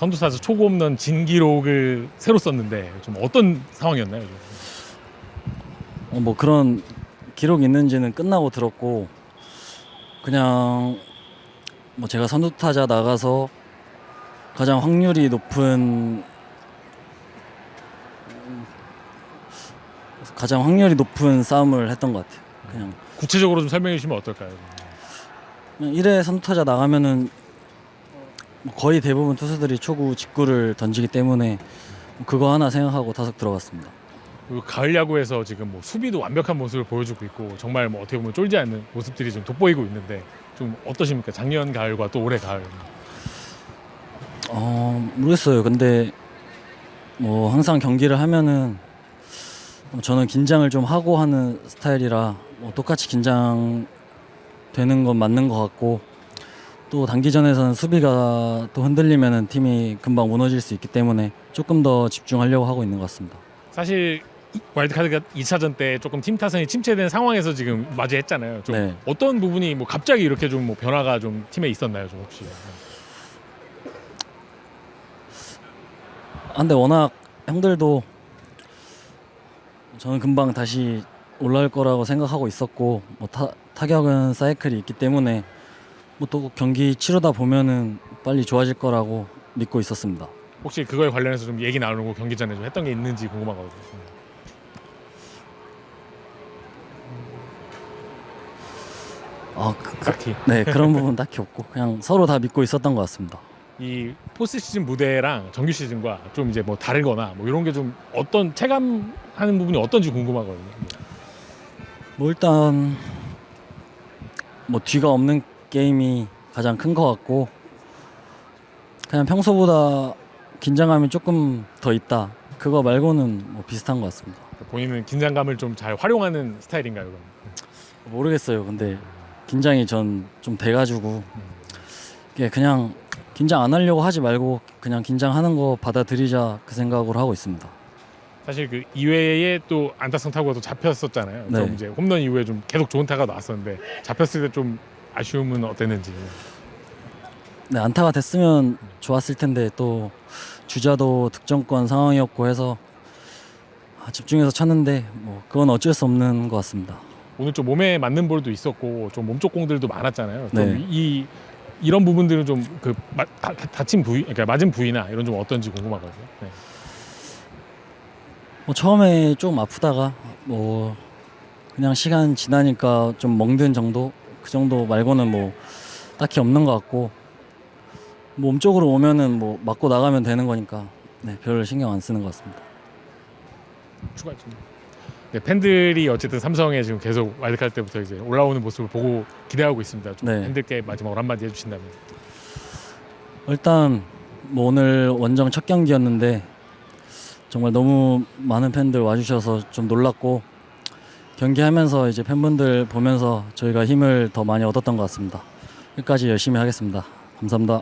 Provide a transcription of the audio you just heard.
선두타자 초구 홈런 진기록을 새로 썼는데 좀 어떤 상황이었나요? 어, 뭐 그런 기록 있는지는 끝나고 들었고 그냥 뭐 제가 선두타자 나가서 가장 확률이 높은 음, 가장 확률이 높은 싸움을 했던 것 같아요. 그냥 구체적으로 좀 설명해 주시면 어떨까요? 그냥 1회 선두타자 나가면은 뭐 거의 대부분 투수들이 초구 직구를 던지기 때문에 그거 하나 생각하고 타석 들어갔습니다. 그리고 가을 야구에서 지금 뭐 수비도 완벽한 모습을 보여주고 있고 정말 뭐 어떻게 보면 쫄지 않는 모습들이 좀 돋보이고 있는데 좀 어떠십니까? 작년 가을과 또 올해 가을. 어 모르겠어요. 근데 뭐 항상 경기를 하면은 뭐 저는 긴장을 좀 하고 하는 스타일이라 뭐 똑같이 긴장 되는 건 맞는 것 같고 또 단기전에서는 수비가 또 흔들리면은 팀이 금방 무너질 수 있기 때문에 조금 더 집중하려고 하고 있는 것 같습니다. 사실 이- 와일드카드가 2차전 때 조금 팀 타선이 침체된 상황에서 지금 맞이했잖아요. 좀 네. 어떤 부분이 뭐 갑자기 이렇게 좀 뭐 변화가 좀 팀에 있었나요, 좀 혹시? 아, 근데 워낙 형들도 저는 금방 다시 올라올 거라고 생각하고 있었고 뭐 타, 타격은 사이클이 있기 때문에 뭐또 경기 치르다 보면은 빨리 좋아질 거라고 믿고 있었습니다. 혹시 그거에 관련해서 좀 얘기 나누고 경기 전에 좀 했던 게 있는지 궁금하거든요. 아, 그, 그- 딱히 네 그런 부분 딱히 없고 그냥 서로 다 믿고 있었던 것 같습니다. 이 포스트 시즌 무대랑 정규 시즌과 좀 이제 뭐 다르거나 뭐 이런 게 좀 어떤 체감하는 부분이 어떤지 궁금하거든요. 뭐 일단 뭐 뒤가 없는 게임이 가장 큰 것 같고 그냥 평소보다 긴장감이 조금 더 있다. 그거 말고는 뭐 비슷한 것 같습니다. 본인은 긴장감을 좀 잘 활용하는 스타일인가요? 그럼? 모르겠어요. 근데 긴장이 전 좀 돼가지고 이게 그냥 긴장 안 하려고 하지 말고 그냥 긴장하는 거 받아들이자 그 생각으로 하고 있습니다. 사실 그 이외에 또 안타성 타구가 또 잡혔었잖아요. 네. 좀 이제 홈런 이후에 좀 계속 좋은 타가 나왔었는데 잡혔을 때 좀 아쉬움은 어땠는지. 네, 안타가 됐으면 좋았을 텐데 또 주자도 득점권 상황이었고 해서 아, 집중해서 쳤는데 뭐 그건 어쩔 수 없는 것 같습니다. 오늘 좀 몸에 맞는 볼도 있었고 좀 몸쪽 공들도 많았잖아요. 네. 좀이 이런 부분들은 좀 그 다친 부위, 그러니까 맞은 부위나 이런 좀 어떤지 궁금하거든요. 네. 뭐 처음에 좀 아프다가 뭐 그냥 시간 지나니까 좀 멍든 정도 그 정도 말고는 뭐 딱히 없는 것 같고 몸 쪽으로 오면은 뭐 맞고 나가면 되는 거니까 네, 별 신경 안 쓰는 것 같습니다. 추가 좀. 네, 팬들이 어쨌든 삼성에 지금 계속 와일드카드 때부터 이제 올라오는 모습을 보고 기대하고 있습니다. 좀 네. 팬들께 마지막으로 한마디 해주신다면. 일단 뭐 오늘 원정 첫 경기였는데 정말 너무 많은 팬들 와주셔서 좀 놀랐고 경기하면서 이제 팬분들 보면서 저희가 힘을 더 많이 얻었던 것 같습니다. 끝까지 열심히 하겠습니다. 감사합니다.